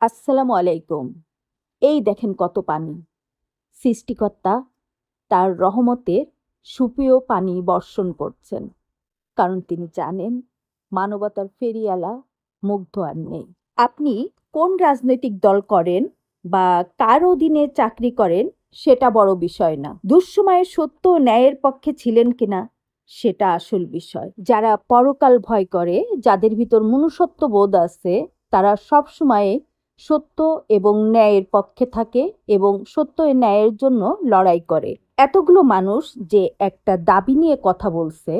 আসসালামু আলাইকুম। এই দেখেন কত পানি। সৃষ্টিকর্তা তার রহমতের সুপেয় পানি বর্ষণ করছেন। কারণ তিনি জানেন, মানবতার ফেরিয়ালা মুগ্ধ আর নেই। আপনি কোন রাজনৈতিক দল করেন বা কার অধীনে চাকরি করেন সেটা বড় বিষয় না। দুঃসময়ে সত্য ও ন্যায়ের পক্ষে ছিলেন কিনা সেটা আসল বিষয়। যারা পরকাল ভয় করে, যাদের ভিতর মনুষ্যত্ব বোধ আছে, তারা সবসময় সত্য এবং ন্যায়ের পক্ষে থাকে এবং সত্য ন্যায়ের জন্য লড়াই করে। এতগুলো মানুষ যে একটা দাবি নিয়ে কথা বলছে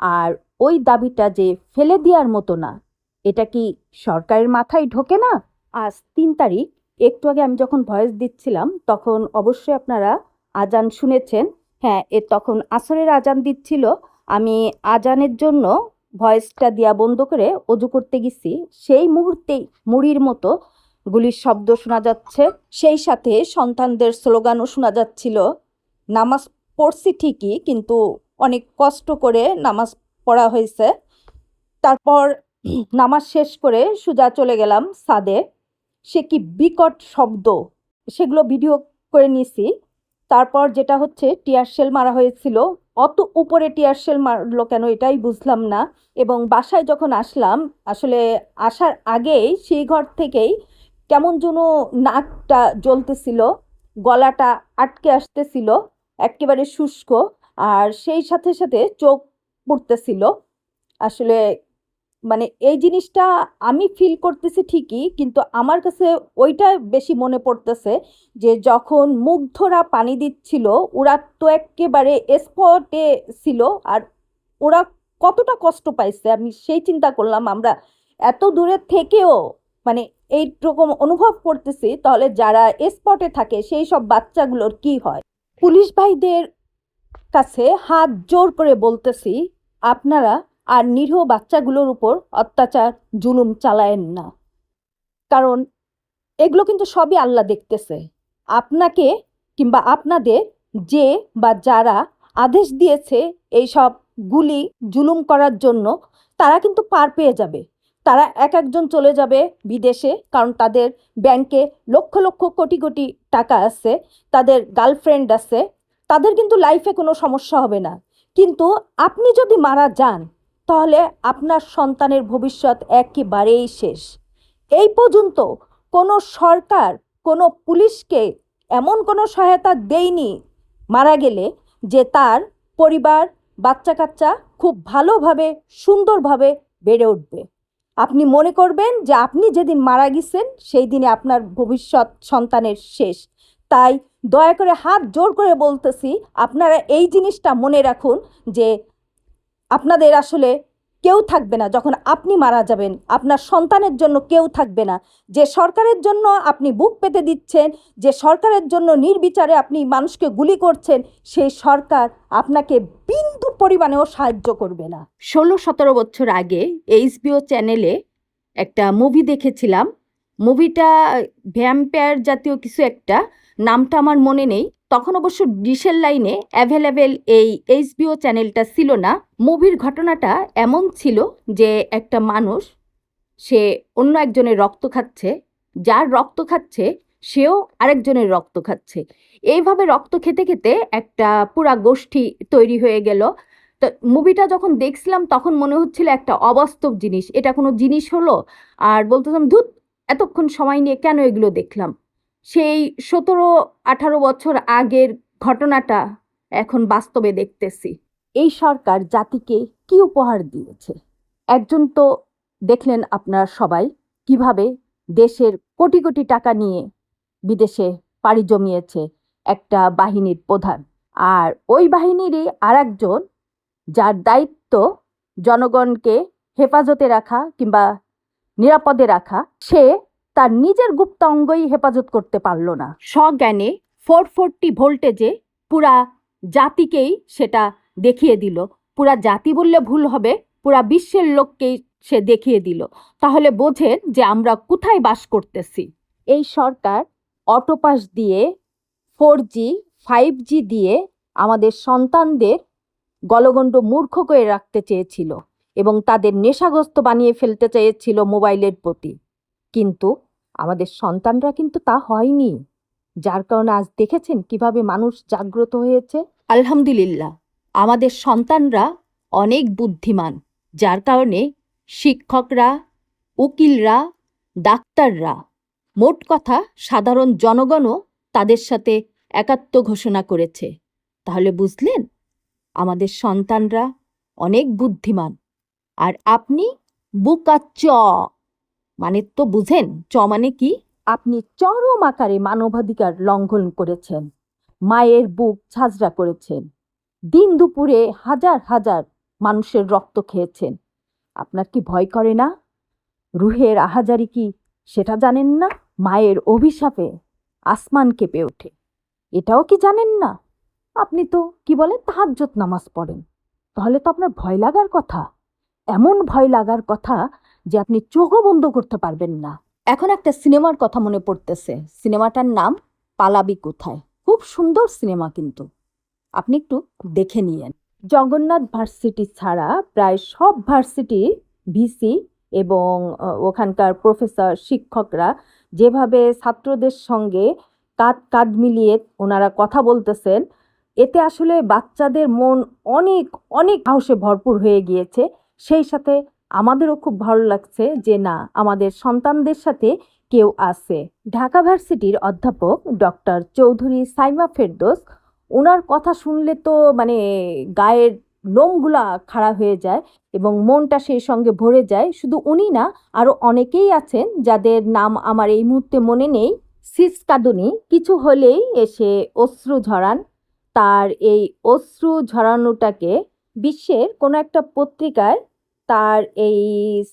আর ওই দাবিটা যে ফেলে দেওয়ার মতো না, এটা কি সরকারের মাথায় ঢোকে না? আজ তিন তারিখ, একটু আগে আমি যখন ভয়েস দিচ্ছিলাম, তখন অবশ্যই আপনারা আজান শুনেছেন। হ্যাঁ এ তখন আসরের আজান দিচ্ছিল। আমি আজানের জন্য ভয়েসটা দেওয়া বন্ধ করে অজু করতে গেছি। সেই মুহূর্তেই মুড়ির মতো গুলির শব্দ শোনা যাচ্ছে। সেই সাথে সন্তানদের স্লোগানও শোনা যাচ্ছিল, নামাজ পড়ছি ঠিকই, কিন্তু অনেক কষ্ট করে নামাজ পড়া হয়েছে। তারপর নামাজ শেষ করে সোজা চলে গেলাম সাদে। সে কি বিকট শব্দ, সেগুলো ভিডিও করে নিয়েছি তারপর যেটা হচ্ছে, টিয়ার শেল মারা হয়েছিল। অত উপরে টিয়ার শেল মারলো কেন এটাই বুঝলাম না। এবং বাসায় যখন আসলাম, আসলে আসার আগেই সেই ঘর থেকেই কেমন যেন নাকটা জ্বলতেছিল, গলাটা আটকে আসতেছিল, একেবারে শুষ্ক, আর সেই সাথে সাথে চোখ পড়তেছিল। আসলে মানে এই জিনিসটা আমি ফিল করতেছি ঠিকই, কিন্তু আমার কাছে ওইটা বেশি মনে পড়তেছে যে যখন মুগ্ধরা পানি দিচ্ছিল, ওরা তো একেবারে স্পটে ছিল, আর ওরা কতটা কষ্ট পাইছে আমি সেই চিন্তা করলাম। আমরা এত দূরে থেকেও মানে এইরকম অনুভব করতেছি, তাহলে যারা স্পটে থাকে, সেই সব বাচ্চাগুলোর কি হয়? পুলিশ ভাইদের কাছে হাত জোর করে বলতেছি, আপনারা আর নিরীহ বাচ্চাগুলোর উপর অত্যাচার, জুলুম চালায়েন না। কারণ এগুলো কিন্তু সবই আল্লাহ দেখতেছে। আপনাকে কিংবা আপনাদের যে বা যারা আদেশ দিয়েছে এই সব গুলি, জুলুম করার জন্য, তারা কিন্তু পার পেয়ে যাবে। তারা এক একজন চলে যাবে বিদেশে, কারণ তাদের ব্যাংকে লক্ষ লক্ষ কোটি কোটি টাকা আছে, তাদের গার্লফ্রেন্ড আছে, তাদের কিন্তু লাইফে কোনো সমস্যা হবে না। কিন্তু আপনি যদি মারা যান, তাহলে আপনার সন্তানের ভবিষ্যৎ একেবারেই শেষ। এই পর্যন্ত কোনো সরকার, কোনো পুলিশকে এমন কোনো সহায়তা দেয়নি মারা গেলে যে তার পরিবার বাচ্চা কাচ্চা খুব ভালোভাবে, সুন্দরভাবে বেড়ে উঠবে। আপনি মনে করবেন যে আপনি যেদিন মারা গেছেন, সেই দিনে আপনার ভবিষ্যৎ সন্তানের শেষ। তাই দয়া করে হাত জোর করে বলতেছি, আপনারা এই জিনিসটা মনে রাখুন যে আপনাদের আসলে কেউ থাকবে না যখন আপনি মারা যাবেন। আপনার সন্তানের জন্য কেউ থাকবে না। যে সরকারের জন্য আপনি বুক পেতে দিচ্ছেন, যে সরকারের জন্য নির্বিচারে আপনি মানুষকে গুলি করছেন, সেই সরকার আপনাকে বিন্দু পরিমাণেও সাহায্য করবে না। ষোলো সতেরো বছর আগে এইচবিও চ্যানেলে একটা মুভি দেখেছিলাম। মুভিটা ভ্যাম্পায়ার জাতীয় কিছু একটা, নামটা আমার মনে নেই। তখন অবশ্য ডিশের লাইনে অ্যাভেলেবেল এই এইচবিও চ্যানেলটা ছিল না। মুভির ঘটনাটা এমন ছিল যে একটা মানুষ, সে অন্য একজনের রক্ত খাচ্ছে। যার রক্ত খাচ্ছে, সেও আরেকজনের রক্ত খাচ্ছে। এইভাবে রক্ত খেতে খেতে একটা পুরা গোষ্ঠী তৈরি হয়ে গেল। তো মুভিটা যখন দেখছিলাম, তখন মনে হচ্ছিল একটা অবাস্তব জিনিস। এটা কোনো জিনিস হলো? আর বলতেছিলাম ধুত এতক্ষণ সময় নিয়ে কেন এগুলো দেখলাম? সেই সতেরো, আঠারো বছর আগের ঘটনাটা এখন বাস্তবে দেখতেছি। এই সরকার জাতিকে কি উপহার দিয়েছে? একজন তো দেখলেন আপনারা সবাই কীভাবে দেশের কোটি কোটি টাকা নিয়ে বিদেশে পাড়ি জমিয়েছে একটা বাহিনীর প্রধান। আর ওই বাহিনীরই আর যার দায়িত্ব জনগণকে হেফাজতে রাখা কিংবা নিরাপদে রাখা, সে তার নিজের গুপ্ত অঙ্গই হেফাজত করতে পারল না। স্বজ্ঞানে ফোর ফোরটি ভোল্টেজে পুরা জাতিকেই সেটা দেখিয়ে দিল। পুরা জাতি বললে ভুল হবে, পুরা বিশ্বের লোককেই সে দেখিয়ে দিল। তাহলে বোঝেন যে আমরা কোথায় বাস করতেছি। এই সরকার অটোপাস দিয়ে ফোর জি ফাইভ জি দিয়ে আমাদের সন্তানদের গলগণ্ড মূর্খ করে রাখতে চেয়েছিল। এবং তাদের নেশাগ্রস্ত বানিয়ে ফেলতে চেয়েছিল মোবাইলের প্রতি। কিন্তু আমাদের সন্তানরা কিন্তু তা হয়নি, যার কারণে আজ দেখেছেন কীভাবে মানুষ জাগ্রত হয়েছে। আলহামদুলিল্লাহ, আমাদের সন্তানরা অনেক বুদ্ধিমান, যার কারণে শিক্ষকরা, উকিলরা, ডাক্তাররা, মোট কথা সাধারণ জনগণও তাদের সাথে একাত্ম ঘোষণা করেছে। তাহলে বুঝলেন, আমাদের সন্তানরা অনেক বুদ্ধিমান। আর আপনি বুকা চ। মানে তো বুঝেন, চ মানে কি? আপনি চরম আকারে মানবাধিকার লঙ্ঘন করেছেন, মায়ের বুক ঝাঁঝরা করেছেন, দিন দুপুরে হাজার হাজার মানুষের রক্ত খেয়েছেন। আপনার কি ভয় করে না? রুহের আহাজারি কি সেটা জানেন না? মায়ের অভিশাপে আসমান কেঁপে ওঠে। এটাও কি জানেন না? আপনি তো কি বলেন তাহাজ্জত নামাজ পড়েন। তাহলে তো আপনার ভয় লাগার কথা। এমন ভয় লাগার কথা যে আপনি চোখও বন্ধ করতে পারবেন না। এখন একটা সিনেমার কথা মনে পড়তেছে। সিনেমাটার নাম পালাবি কোথায়? খুব সুন্দর সিনেমা কিন্তু। আপনি একটু দেখে নিয়েন। জগন্নাথ ভার্সিটি ছাড়া প্রায় সব ভার্সিটি, ভিসি এবং ওখানকার প্রফেসর, শিক্ষকরা যেভাবে ছাত্রদের সঙ্গে কাঁধ কাঁধ মিলিয়ে ওনারা কথা বলতেছেন, এতে আসলে বাচ্চাদের মন অনেক অনেক সাহসে ভরপুর হয়ে গিয়েছে। সেই সাথে আমাদেরও খুব ভালো লাগছে যে না, আমাদের সন্তানদের সাথে কেউ আছে। ঢাকা ভার্সিটির অধ্যাপক ডক্টর চৌধুরী সাইমা ফেরদোস ওনার কথা শুনলে তো মানে গায়ের লোমগুলা খাড়া হয়ে যায় এবং মনটা সেই সঙ্গে ভরে যায়। শুধু উনি না আরও অনেকেই আছেন যাদের নাম আমার এই মুহূর্তে মনে নেই। সিস কাদুনি, কিছু হলেই এসে অশ্রু ঝরান। তার এই অশ্রু ঝরানোটাকে বিশ্বের কোনো একটা পত্রিকায় তার এই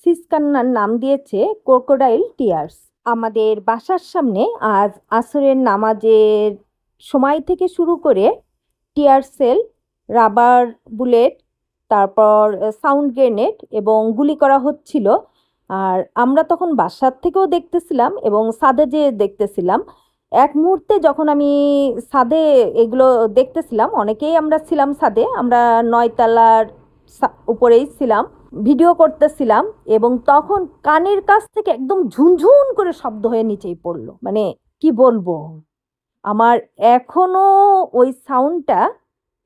সিসকান্নার নাম দিয়েছে ক্রোকোডাইল টিয়ার্স আমাদের বাসার সামনে আজ আসরের নামাজের সময় থেকে শুরু করে টিয়ার সেল রাবার বুলেট তারপর সাউন্ড গ্রেনেড এবং গুলি করা হচ্ছিল। আর আমরা তখন বাসার থেকেও দেখতেছিলাম এবং সাদে যেয়ে দেখতেছিলাম। এক মুহূর্তে যখন আমি সাদে এগুলো দেখতেছিলাম, অনেকেই আমরা ছিলাম সাদে, আমরা নয়তলার উপরেই ছিলাম, ভিডিও করতেছিলাম এবং তখন কানের কাছ থেকে একদম ঝুনঝুন করে শব্দ হয়ে নিচেই পড়ল। মানে কি বলব? আমার এখনও ওই সাউন্ডটা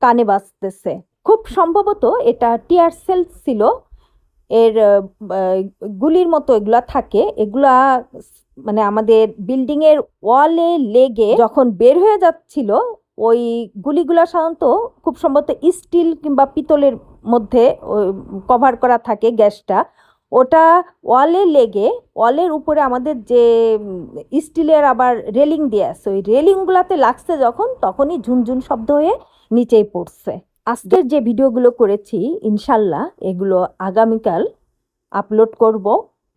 কানে বাজতেছে। খুব সম্ভবত এটা টিয়ার সেল ছিল। এর গুলির মতো এগুলা থাকে। এগুলা মানে আমাদের বিল্ডিং এর ওয়ালে লেগে যখন বের হয়ে যাচ্ছিল, ওই গুলিগুলা সাধারণত খুব সম্ভবত স্টিল কিংবা পিতলের মধ্যে কভার করা থাকে গ্যাসটা। ওটা ওয়ালে লেগে ওয়ালের উপরে আমাদের যে স্টিলের আবার রেলিং দিয়ে আছে, ওই রেলিংগুলাতে লাগছে যখন, তখনই ঝুনঝুন শব্দ হয়ে নিচেই পড়ছে। আজকের যে ভিডিওগুলো করেছি, ইনশাল্লাহ এগুলো আগামীকাল আপলোড করব।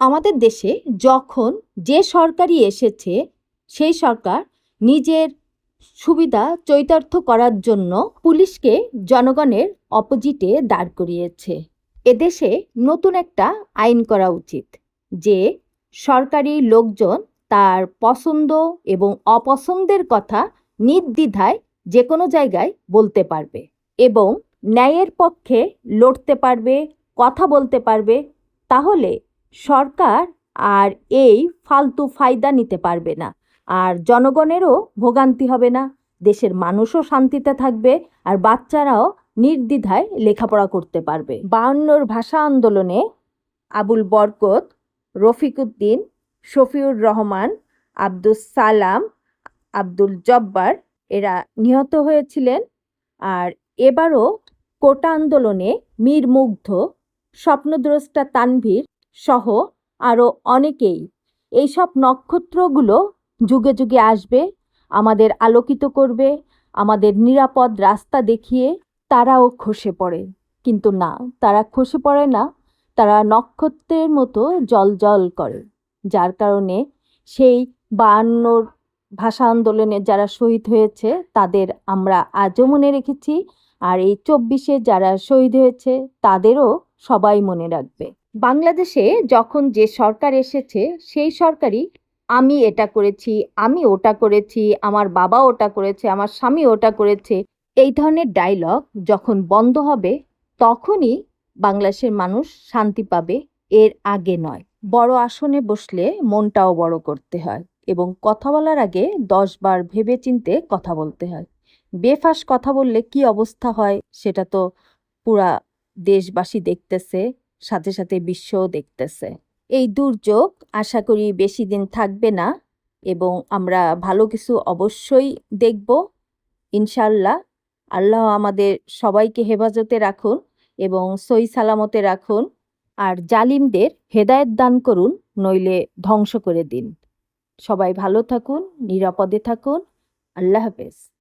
আমাদের দেশে যখন যে সরকারই এসেছে, সেই সরকার নিজের সুবিধা চৈতার্থ করার জন্য পুলিশকে জনগণের অপোজিটে দাঁড় করিয়েছে। এদেশে নতুন একটা আইন করা উচিত, যে সরকারি লোকজন তার পছন্দ এবং অপছন্দের কথা নির্দ্বিধায় যে কোনো জায়গায় বলতে পারবে এবং ন্যায়ের পক্ষে লড়তে পারবে, কথা বলতে পারবে, তাহলে সরকার আর এই ফালতু ফায়দা নিতে পারবে না। আর জনগণেরও ভোগান্তি হবে না। দেশের মানুষও শান্তিতে থাকবে আর বাচ্চারাও নির্দ্বিধায় লেখাপড়া করতে পারবে। বায়ান্নর ভাষা আন্দোলনে আবুল বরকত রফিকুদ্দিন শফিউর রহমান, আব্দুস সালাম, আব্দুল জব্বার এরা নিহত হয়েছিলেন। আর এবারও কোটা আন্দোলনে মীর মুগ্ধ, স্বপ্নদ্রষ্টা তানভীর সহ আরও অনেকেই। এইসব নক্ষত্রগুলো যুগে যুগে আসবে, আমাদের আলোকিত করবে, আমাদের নিরাপদ রাস্তা দেখিয়ে তারাও খসে পড়ে। কিন্তু না, তারা খসে পড়ে না, তারা নক্ষত্রের মতো জল জল করে। যার কারণে সেই বায়ান্নর ভাষা আন্দোলনে যারা শহীদ হয়েছে, তাদের আমরা আজও মনে রেখেছি। আর এই চব্বিশে যারা শহীদ হয়েছে, তাদেরও সবাই মনে রাখবে। বাংলাদেশে যখন যে সরকার এসেছে, সেই সরকারই আমি এটা করেছি, আমি ওটা করেছি, আমার বাবা ওটা করেছে, আমার স্বামী ওটা করেছে। এই ধরনের ডায়লগ যখন বন্ধ হবে, তখনই বাংলাদেশের মানুষ শান্তি পাবে, এর আগে নয়। বড় আসনে বসলে মনটাও বড় করতে হয় এবং কথা বলার আগে দশ বার ভেবেচিন্তে কথা বলতে হয়। বেফাস কথা বললে কি অবস্থা হয়, সেটা তো পুরা দেশবাসী দেখতেছে। সাথে সাথে বিশ্বও দেখতেছে। এই দুর্যোগ আশা করি বেশি দিন থাকবে না এবং আমরা ভালো কিছু অবশ্যই দেখব। ইনশাল্লাহ আল্লাহ আমাদের সবাইকে হেফাজতে রাখুন এবং সই সালামতে রাখুন। আর জালিমদের হেদায়েত দান করুন, নইলে ধ্বংস করে দিন। সবাই ভালো থাকুন, নিরাপদে থাকুন। আল্লাহ হাফেজ।